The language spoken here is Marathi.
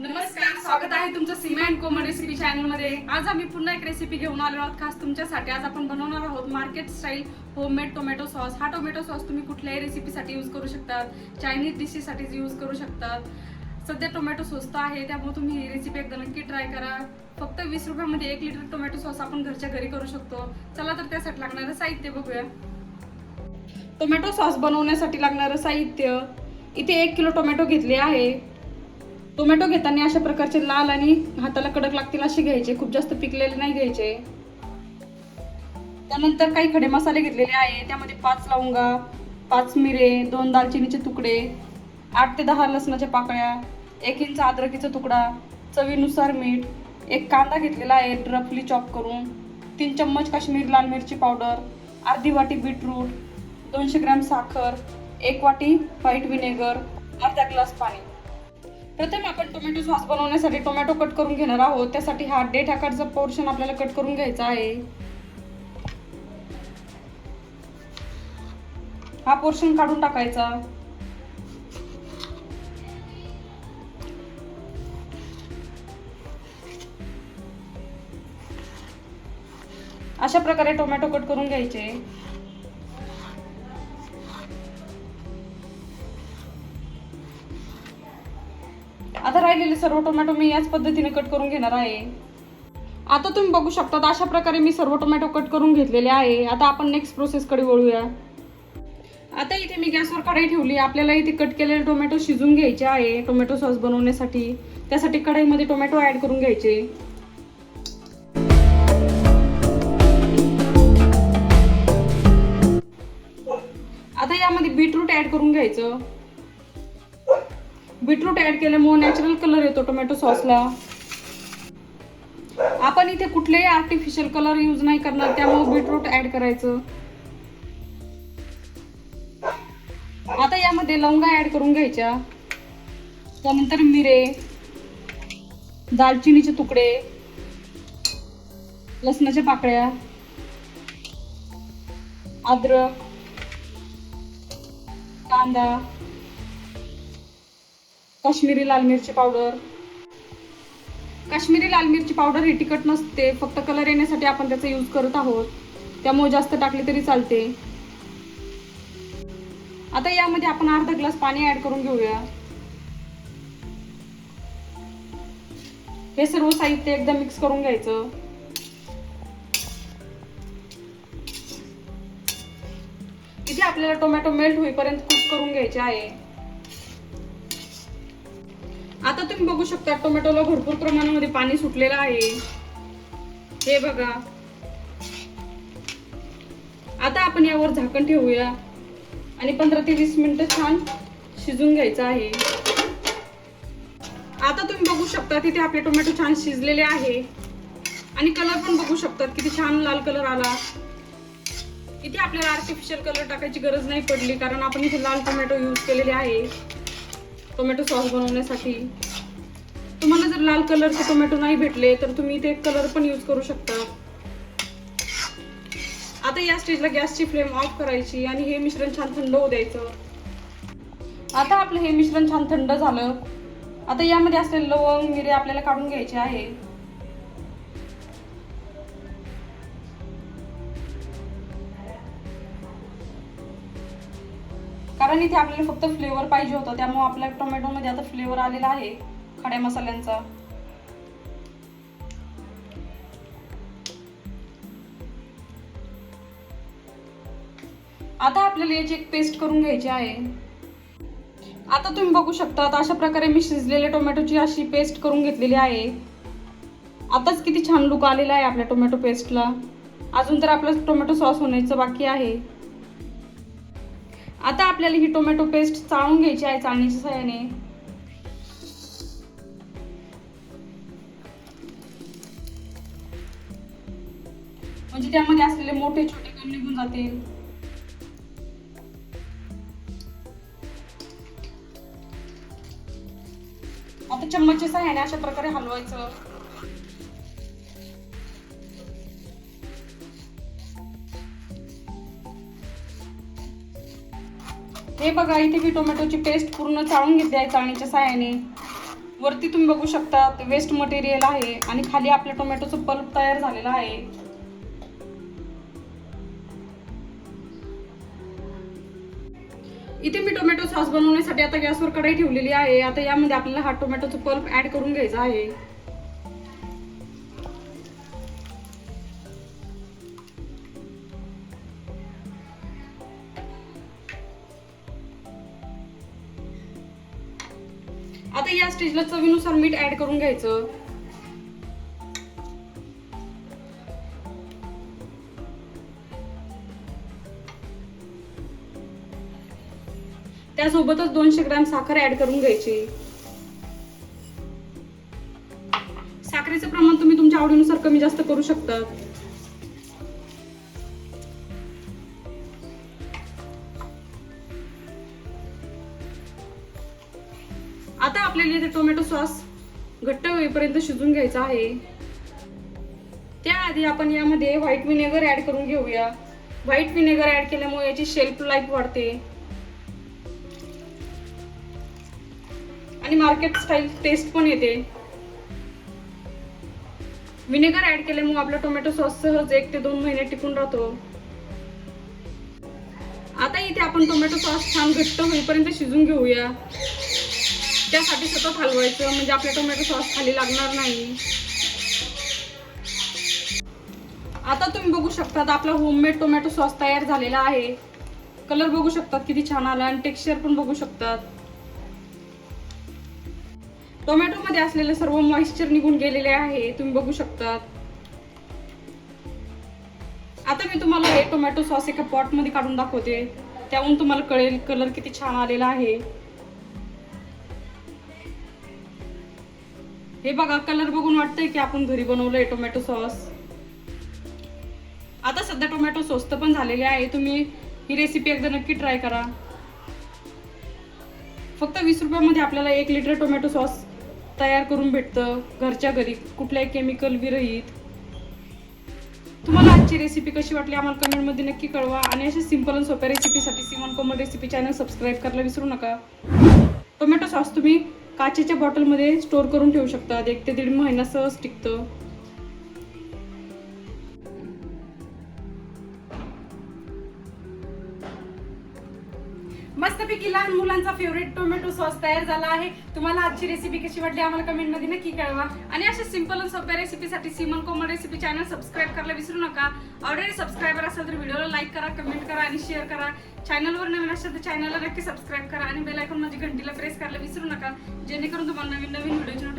नमस्कार स्वागत आहे तुमचं सीमा अँड कोमन रेसिपी चॅनलमध्ये आज आम्ही पुन्हा एक रेसिपी घेऊन आलो आहोत खास तुमच्यासाठी. आज आपण बनवणार आहोत market style homemade tomato sauce हा टोमॅटो सॉस तुम्ही कुठल्याही रेसिपीसाठी यूज करू शकतात. चायनीज डिशेससाठी यूज करू शकतात. सध्या टोमॅटो स्वस्त आहे त्यामुळे तुम्ही ही रेसिपी एकदा नक्की ट्राय करा. फक्त वीस रुपयामध्ये एक लिटर टोमॅटो सॉस आपण घरच्या घरी करू शकतो. चला तर त्यासाठी लागणारं साहित्य बघूया. टोमॅटो सॉस बनवण्यासाठी लागणारं साहित्य. इथे एक किलो टोमॅटो घेतले आहे. टोमॅटो घेताना अशा प्रकारचे लाल आणि हाताला कडक लागतील असे घ्यायचे. खूप जास्त पिकलेले नाही घ्यायचे. त्यानंतर काही खडे मसाले घेतलेले आहे. त्यामध्ये पाच लवंगा पाच मिरे दोन दालचिनीचे तुकडे आठ ते दहा लसणाच्या पाकळ्या एक इंच अद्रकीचा तुकडा चवीनुसार मीठ एक कांदा घेतलेला आहे रफली चॉप करून तीन चम्मच काश्मीर लाल मिरची पावडर अर्धी वाटी बीटरूट दोनशे ग्रॅम साखर एक वाटी व्हाईट विनेगर अर्धा ग्लास पाणी. प्रथम आपण टोमॅटो सॉस बनवण्यासाठी टोमॅटो कट करून घेणार आहोत. त्यासाठी हा डेट आकारचा पोर्शन आपल्याला कट करून घ्यायचा आहे. हा पोर्शन काढून टाकायचा. अशा प्रकारे टोमॅटो कट करून घ्यायचे. राहिलेले सर्व टोमॅटो मी याच पद्धतीने कट करून घेणार आहे. आता तुम्ही बघू शकता अशा प्रकारे मी सर्व टोमॅटो कट करून घेतलेले आहे. आता आपण नेक्स्ट प्रोसेसकडे वळूया. आता इथे मी गॅसवर कढाई ठेवली. आपल्याला इथे कट केलेले टोमॅटो शिजून घ्यायचे आहे टोमॅटो सॉस बनवण्यासाठी. त्यासाठी कढाईमध्ये टोमॅटो ऍड करून घ्यायचे. आता यामध्ये बीटरूट ऍड करून घ्यायचं. बीटरूट ऍड केल्यामुळे नॅचरल कलर येतो टोमॅटो सॉसला आपण इथे कुठलेही आर्टिफिशियल कलर यूज नाही करणार त्यामुळे बीटरूट ऍड करायचं. आता यामध्ये लवंगा ऍड करून घ्यायच्या. त्यानंतर मिरे दालचिनीचे तुकडे लसणाच्या पाकळ्या अद्रक कांदा काश्मीरी लाल मिरची पावडर. काश्मीरी लाल मिरची पावडर ही तिखट नसते फक्त कलर येण्यासाठी आपण त्याचा यूज करत आहोत. त्यामुळे जास्त टाकली तरी चालते. आता यामध्ये आपण अर्धा ग्लास पाणी ऍड करून घेऊया. हे सर्व साहित्य एकदा मिक्स करून घ्यायचं. इथे आपल्याला टोमॅटो मेल्ट होईपर्यंत कुक करून घ्यायचे आहे. बघू शकता टोमॅटोला भरपूर प्रमाणामध्ये पाणी सुटलेलं आहे. हे बघा. आता आपण यावर झाकण ठेवूया. आणि पंधरा ते वीस मिनिटं छान शिजून घ्यायचं आहे. आता तुम्ही बघू शकता तिथे आपले टोमॅटो छान शिजलेले आहे. आणि कलर पण बघू शकतात किती छान लाल कलर आला. इथे आपल्याला आर्टिफिशियल कलर टाकायची गरज नाही पडली कारण आपण इथे लाल टोमॅटो यूज केलेले आहे. टोमॅटो सॉस बनवण्यासाठी. तुम्हाला जर लाल कलरचे टोमॅटो नाही भेटले तर तुम्ही ते कलर पण यूज करू शकता. आता या स्टेजला गॅसची फ्लेम ऑफ करायची आणि हे मिश्रण छान थंड होऊ द्यायचं. आता आपलं हे मिश्रण छान थंड झालं. आता यामध्ये असलेले लवंग मिरे आपल्याला काढून घ्यायचे आहे. कारण इथे आपल्याला फक्त फ्लेवर पाहिजे होता त्यामुळे आपल्या टोमॅटोमध्ये आता फ्लेवर आलेला आहे. खड्या मसाल्यांचा. आता आपल्याला याची एक पेस्ट करून घ्यायची आहे. आता तुम्ही बघू शकता आता अशा प्रकारे मी शिजलेल्या टोमॅटोची अशी पेस्ट करून घेतलेली आहे. आताच किती छान लुक आलेला आहे आपल्या टोमॅटो पेस्टला अजून तर आपला टोमॅटो सॉस होण्याचं बाकी आहे. आता आपल्याला ही टोमॅटो पेस्ट चाळून घ्यायची आहे चाळणीच्या सहाय्याने म्हणजे त्यामध्ये असलेले मोठे छोटे कण निघून जातील. आता चम्मचच्या सहाय्याने अशा प्रकारे हलवायचं. हे बघा इथे मी टोमॅटोची पेस्ट पूर्ण चाळून घेतली आहे चाळणीच्या साह्याने वरती तुम्ही बघू शकता वेस्ट मटेरियल आहे आणि खाली आपल्या टोमॅटोचं पल्प तयार झालेलं आहे. इथे मी टोमॅटो सॉस बनवण्यासाठी आता गॅसवर कढई ठेवलेली आहे. आता यामध्ये आपल्याला हा टोमॅटोचा पल्प ऍड करून घ्यायचा आहे. आता या स्टेजला चवीनुसार मीठ ऍड करून घ्यायचं. त्यासोबतच दोनशे ग्रॅम साखर ऍड करून घ्यायची. साखरेचं प्रमाण तुम्ही तुमच्या आवडीनुसार कमी जास्त करू शकता. आता आपल्याला इथे टोमॅटो सॉस घट्ट होईपर्यंत शिजून घ्यायचा आहे. त्याआधी आपण यामध्ये व्हाईट विनेगर ऍड करून घेऊया. व्हाईट विनेगर ऍड केल्यामुळे याची शेल्फ लाईफ वाढते. आणि मार्केट स्टाईल टेस्ट पण येते. व्हिनेगर ऍड केल्यामुळे आपला टोमॅटो सॉस सहज एक ते दोन महिने टिकून राहतो. आता इथे आपण टोमॅटो सॉस छान घट्ट होईपर्यंत शिजून घेऊया. त्यासाठी सतत हलवायचं म्हणजे आपल्या टोमॅटो सॉस खाली लागणार नाही. आता तुम्ही बघू शकता आपला होममेड टोमॅटो सॉस तयार झालेला आहे. कलर बघू शकतात किती छान आला आणि टेक्स्चर पण बघू शकतात. टोमॅटोमध्ये असलेले सर्व मॉइश्चर निघून गेलेले आहे. तुम्ही बघू शकतात आता मी तुम्हाला हे टोमॅटो सॉस एका पॉटमध्ये काढून दाखवते. त्याहून तुम्हाला कळेल कलर किती छान आलेला आहे. हे बघा कलर बघून वाटतंय की आपण घरी बनवलंय टोमॅटो सॉस. आता सध्या टोमॅटो स्वस्त पण झालेले आहे. तुम्ही ही रेसिपी एकदा नक्की ट्राय करा. फक्त वीस रुपयामध्ये आपल्याला एक लिटर टोमॅटो सॉस तयार करून भेटतं घरच्या घरी कुठल्याही केमिकल विरहित. तुम्हाला आजची रेसिपी कशी वाटली आम्हाला कमेंटमध्ये नक्की कळवा आणि अशा सिंपल आणि सोप्या रेसिपीसाठी सिमन कोमल रेसिपी चॅनल सबस्क्राईब करायला विसरू नका. टोमॅटो सॉस तुम्ही काचेच्या बॉटलमध्ये स्टोअर करून ठेवू शकता. एक ते दीड महिना सहज टिकतं मस्तपैकी लहान मुलांचा फेवरेट टोमॅटो सॉस तयार झाला आहे. तुम्हाला आजची रेसिपी कशी वाटली आम्हाला कमेंटमध्ये नक्की कळवा. आणि अशा सिंपल आणि सोप्या रेसिपीसाठी सिमन कोमल रेसिपी चॅनल सबस्क्राईब करायला विसरू नका. ऑलरेडी सबस्क्रायबर असेल तर व्हिडिओला लाईक करा कमेंट करा आणि शेअर करा. चॅनलवर नवीन असेल तर चॅनलला नक्की सबस्क्राईब करा आणि बेल आयकॉन माझी घंटीला प्रेस करायला विसरू नका. जेणेकरून तुम्हाला नवीन नवीन व्हिडिओ